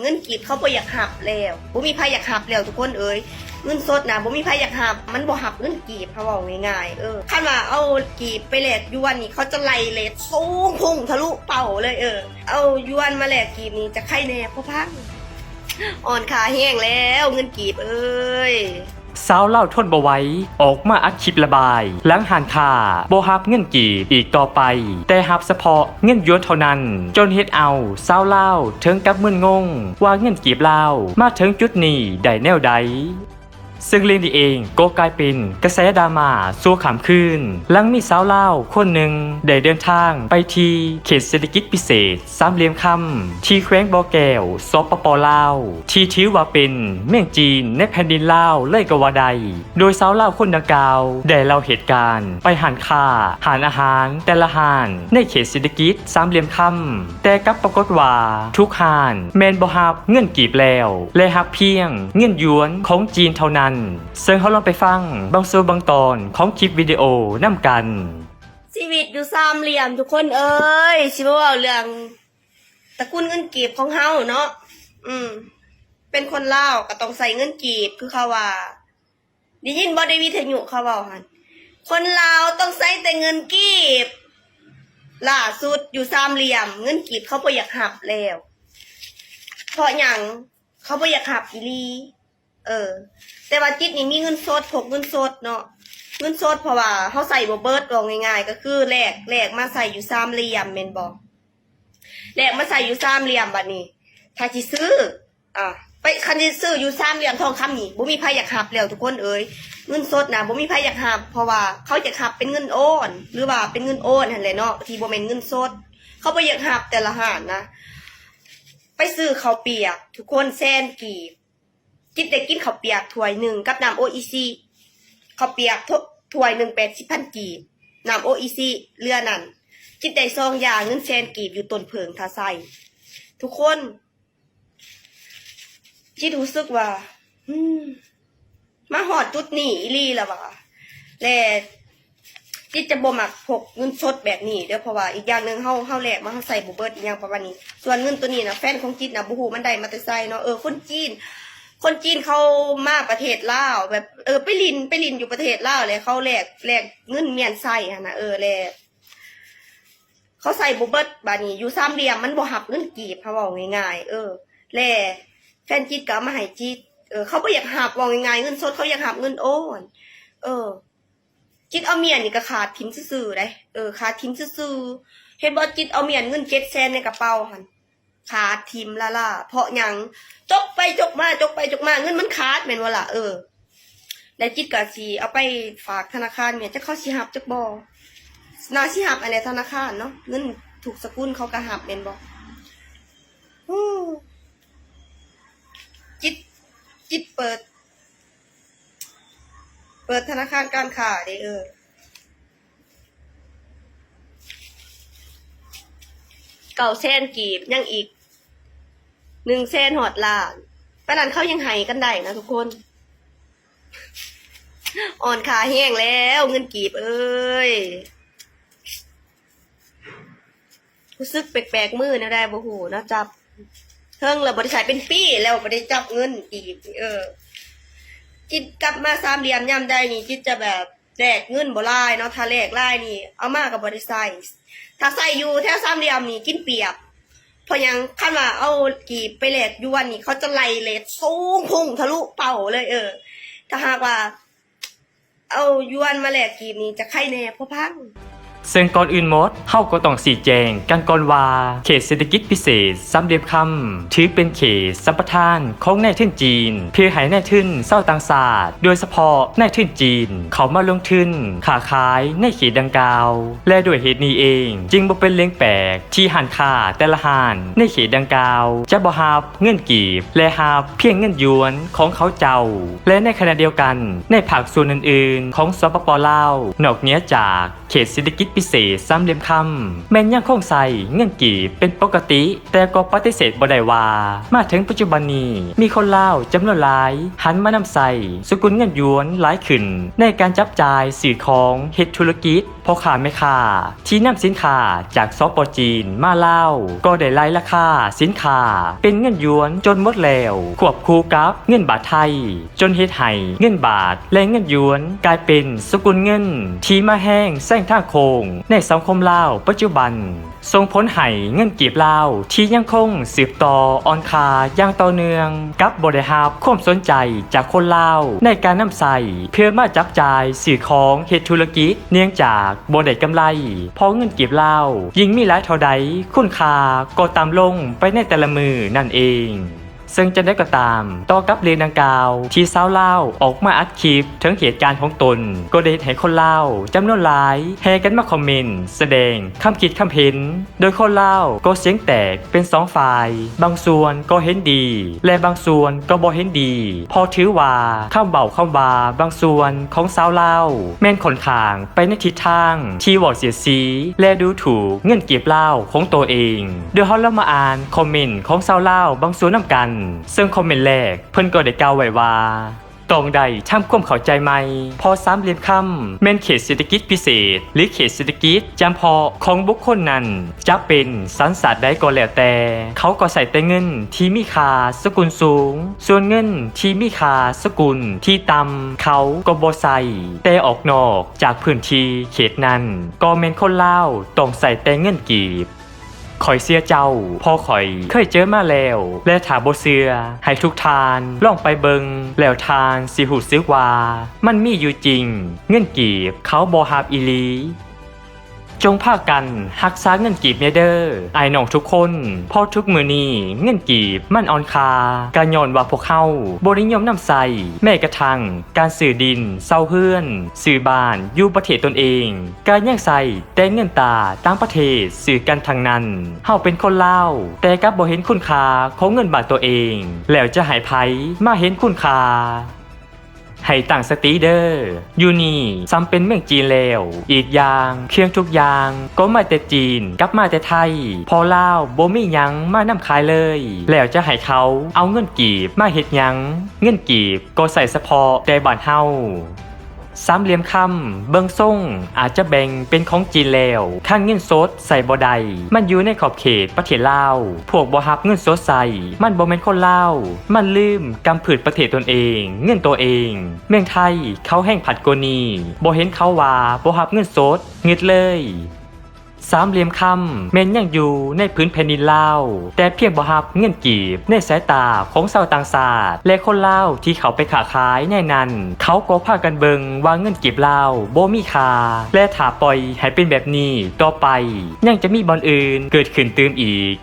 เงินกีบเขาบ่อยากหับแล้วบ่มีไผอยากหับแล้วทุกคนเอ้ยเงินสดนะบ่มีไผอยากหับ มันบ่หับเงินกีบเขาบอกง่ายๆเออคันว่าเอากีบไปแลกยวนนี่เขาจะไล่เลทสูงพุ่งทะลุเป่าเลยเออ เอายวนมาแลกกีบนี่จะไข่แน่เพราะพังอ่อนขาแห้งแล้วเงินกีบเอ้ย สาวเล่าทนบ่ไหว้ออกมาอัดคลิประบาย หลังหันค่าบ่ฮับเงินกีบอีกต่อไป แต่ฮับเฉพาะเงินหยวนเท่านั้น จนเฮ็ดเอาสาวเล่าถึงกับมึนงง ว่าเงินกีบเล่ามาถึงจุดนี้ได้แนวใด ซึ่งเรื่องนี้เองก็กลายเป็นกระแสดราม่าสู้ขำขึ้น หลังมีสาวเล่าคนหนึ่งได้เดินทางไปที่เขตเศรษฐกิจพิเศษ สามเหลี่ยมคำที่แขวงบ่อแก้วสปปลาว ที่ถือว่าเป็นเมืองจีนในแผ่นดินลาวเลยกว่าใด โดยสาวเล่าคนดังกล่าวได้เล่าเหตุการณ์ ไปหันค่าหารอาหาร แต่ละหารในเขตเศรษฐกิจสามเหลี่ยมคำแต่กับปรากฏว่าทุกหารแมนบ่ฮับเงินกีบแล้ว และฮับเพียงเงินหยวนของจีนเท่านั้นซึ่งเขาลองไปฟังบางส่วนบางตอนของคลิปวิดีโอนำกัน ชีวิตอยู่สามเหลี่ยมทุกคนเอ้ยชิบว่าเรื่องตระกูลเงินกีบของเฮาเนาะอืม เป็นคนเล่าก็ต้องใส่เงินกีบคือเขาว่าได้ยินบ่ได้วิทยุเขาว้าหันคนลาวต้องใส่แต่เงินกีบล่าสุดอยู่สามเหลี่ยม เงินกีบเขาบ่อยากหับแล้ว เพราะหยังเขาบ่อยากหับอีลี เออ แต่ว่าจิตนี่มีเงินสดพกเงินสดเนาะเงินสดเพราะว่าเขาใส่บเบิดบอกง่ายๆ ก็คือแหลกแหลกมาใส่อยู่สามเหลี่ยมแม่นบ่แหลกมาใส่อยู่สามเหลี่ยมบัดนี้ถ้าสิซื้อ อะไปคันสิซื้ออยู่สามเหลี่ยมทองคำนี่บ่มีไผอยากหับแล้วทุกคนเอ้ยเงินสดนะบ่มีไผอยากหับเพราะว่าเขาจะหับเป็นเงินโอนหรือว่าเป็นเงินโอนหั่นแหละเนาะที่บ่แม่นเงินสด เขาบ่อยากหับแต่ละหารนะไปซื้อเขาเปียก ทุกคนแซนกีบ จิตได้กินข้าวเปียกถ้วยหนึ่งกับน้ำโออีซีข้าวเปียกทบถ้วยหนึ่งแปดสิบพันกีบน้ำโออีซีเรือนั่นจิตได้ซองยาเงินแสนกีบอยู่ต้นเพิงทาใส่ทุกคนจิตรู้สึกว่าอืมมาหอดจุดนี้อีหลีแล้วว่ะและจิตจะบ่มักพกเงินสดแบบนี้เด้อเพราะว่าอีกอย่างหนึ่งเฮาเฮาแหลกมาเฮาใส่บ่เบิดอีกอย่างประมาณนี้ ส่วนเงินตัวนี้นะแฟนของจิตนะบ่ฮู้มันได้มาแต่ไสเนาะเออคนจีน คนจีนเขามาประเทศลาวแบบเออไปลินไปลินอยู่ประเทศลาวเลยเขาแลกแลกเงินเมียนใส่ฮะนะเออแลกเขาใส่บุเบิดบานี้อยู่สามเหลี่ยมมันบ่หับเงินกีบเขาบอกง่ายๆเออแลแฟนจีดก็มาให้จีดเออเขาบ่อยากหับบอกง่ายๆเงินสดเขาอยากหับเงินโอนเออจิตเอาเมียนี่ก็ขาดทิมซื่อๆเลยเออขาดทิมซื่อๆเห็นบ่จิตเอาเมียนเงินเจ็ดแสนในกระเป๋าหัน ขาดทิมละล่ะ เพราะยังจกไปจกมาจกไปจกมาเงินมันขาดแม่นว่าล่ะเออแล้วจิตกะสีเอาไปฝากธนาคารเมียจะเข้าสิหับจักบอนาสิหับอะไรธนาคารเนาะเงินถูกสกุลเขาก็หับแม่นบ่ฮู้จิตจิตเปิด เปิดธนาคารการค้าเด้เออ เก่าแสนกีบยังอีกหนึ่งแสนหอดล้านปานนั้นเขายังให้กันได้นะทุกคน อ่อนขาแห้งแล้วเงินกีบเอ้ยรู้สึกแปลกๆมือนะได้บ่หูนะจับเทิงเราบริษัทเป็นปี้แล้วบริจับเงินกีบเออ จิตกลับมาสามเหลี่ยมย่ำได้นี่จิตจะแบบแลกเงินบ่ลายเนาะถ้าแลกไลายนี่ เอามากับบริษัท ถ้าใส่อยู่แถวสามเหลี่ยมนี่กินเปียบ เพราะยังขั้นว่าเอากีบไปแลกยวนนี่เขาจะไล่เลทสูงพุ่งทะลุเป่าเลย เออ ถ้าหากว่า เอายวนมาแลกกีบนี่จะไข่แน่เพราะพัง ซึ่งก่อนอื่นหมดเฮาก็ต้องสีแจงกันก่อนว่าเขตเศรษฐกิจพิเศษสามเหลี่ยมคำถือเป็นเขตสัมปทานของนายทุนจีน เพื่อให้นายทุนเศร้าต่างศาสตร์โดยเฉพาะนายทุนจีน เขามาลงทุนค้าขายในเขตดังกล่าว และด้วยเหตุนี้เอง จึงบ่เป็นเรื่องแปลกที่หันค่าแต่ละหานในเขตดังกล่าว จะบ่ฮับเงินกีบ และฮับเพียงเงินยวนของเขาเจ้า และในขณะเดียวกัน ในภาคส่วนอื่นๆ ของสปปลาวนอกเหนือจากเขตเศรษฐกิจพิเศษสามเหลี่ยมคำแม้นยังคงใส่เงินกีบเป็นปกติ แต่ก็ปฏิเสธบ่ได้ว่า มาถึงปัจจุบันนี้มีคนเล่าจำนวนหลาย หันมานำใส่สกุลเงินยวนหลายขึ้น ในการจับจ่ายสื่อของเฮ็ดธุรกิจพ่อค้าแม่ค้าที่นำสินค้าจากซอปจีนมาเล่า ก็ได้ไล่ราคาสินค้า เป็นเงินยวนจนหมดแล้วควบคู่กับเงินบาทไทย จนเฮ็ดให้เงินบาทและเงินยวนกลายเป็นสกุลเงิน ที่มาแห้งแซงทางโคงในสังคมลาวปัจจุบันส่งผลให้เงินกีบลาวที่ยังคงสืบต่อออนคาอย่างต่อเนื่อง กับบริหารความสนใจจากคนลาวในการนำใส่เพื่อมาจับจ่ายสื่อของเหตุธุรกิจ เนื่องจากบริได้กำไรเพราะเงินกีบลาวยิ่งมีหลายเท่าใดคุณค่าก็ตามลงไปในแต่ละมือนั่นเอง ซึ่งจะได้ก็ตามต่อกับเรียนดังกล่าว ที่สาวเล่าออกมาอัดคลิปถึงเหตุการณ์ของตน ก็ได้ให้คนเล่าจำนวนหลายแห่กันมาคอมเมนต์แสดงคำคิดคำเห็น โดยคนเล่าก็เสียงแตกเป็นสองฝ่าย บางส่วนก็เห็นดี และบางส่วนก็บ่เห็นดี พอถือว่าข้ามเบาข้ามบาบางส่วนของสาวเล่าแม่นขนขางไปในทิศทาง ที่หวอดเสียสี และดูถูกเงินเก็บเล่าของตัวเองเดี๋ยเราเรามาอ่านคอมเมนต์ของสาวเล่าบางส่วนนำกันซึ่งคอมเมนต์แรกเพิ่นก็ได้กล่าวไว้ว่าตรงใดทำความเข้าใจไหมพอสามเหลี่ยมคำแม่นเขตเศรษฐกิจพิเศษ หรือเขตเศรษฐกิจจำพาะของบุคคลนั้น จะเป็นสันสัตว์ใดก็แล้วแต่ เขาก็ใส่แต่เงินที่มีค่าสกุลสูง ส่วนเงินที่มีค่าสกุลที่ต่ำเขาก็บ่ใส่แต่ออกนอกจากพื้นที่เขตนั้น ก็แม่นคนลาวต้องใส่แต่เงินกีบ คอยเสียเจ้าพ่อคอย เคยเจอมาแล้ว และถาบเสือให้ทุกทานล่องไปเบิงแล้วทานสิหูซึกว่า มันมีอยู่จริง เงื่อนกีบเขาบอฮาบอีลี จงพากันหักษาเงินกีบเนเดอร์ไอน้องทุกคนพอทุกมือนี้เงินกีบมันอ่อนคาการย้อนว่าพวกเขาบริยมนำใส่แม้กระทั่งการสื่อดินเศร้าเฮือน สื่อบ้านอยู่ประเทศตนเอง การแย่งใส่แต่เงินตาต่างประเทศสื่อกันทางนั้นเฮาเป็นคนเล่า แต่กับบ่เห็นคุณค่าของเงินบาทตัวเอง แล้วจะหายไผมาเห็นคุณค่า ให้ตั้งสติเดอร์ยู่นี่ซ้ำเป็นเมืองจีนแล้ว อีกอย่างเครื่องทุกอย่างก็มาแต่จีนกลับมาแต่ไทย พอลาวบ่มีหยังมานำขายเลย แล้วจะให้เขาเอาเงินกีบมาเฮ็ดยัง เงินกีบก็ใส่เฉพาะแต่บ้านเฮา สามเหลี่ยมคำเบื้องส่งอาจจะแบ่งเป็นของจีนแล้วข้างเงินสดใส่บ่ได้มันอยู่ในขอบเขตประเทศลาว พวกบ่ฮับเงินสดใส่มันบ่แม่นคนลาว มันลืมกำผืดประเทศตนเอง เงินตัวเอง เมืองไทยเขาแห้งผัดโกนีบ่เห็นเขาว่าบ่ฮับเงินสดเงิดเลย สามเหลี่ยมคำแม่นยังอยู่ในพื้นแผ่นดินลาว แต่เพียงบ่ฮับเงินกีบในสายตาของชาวต่างชาติและคนลาวที่เขาไปขาขายในนั้น เขาก็พากันเบิงว่าเงินกีบลาวบ่มีค่าและถ้าปล่อยให้เป็นแบบนี้ต่อไป ยังจะมีบอลอื่นเกิดขึ้นตื่มอีก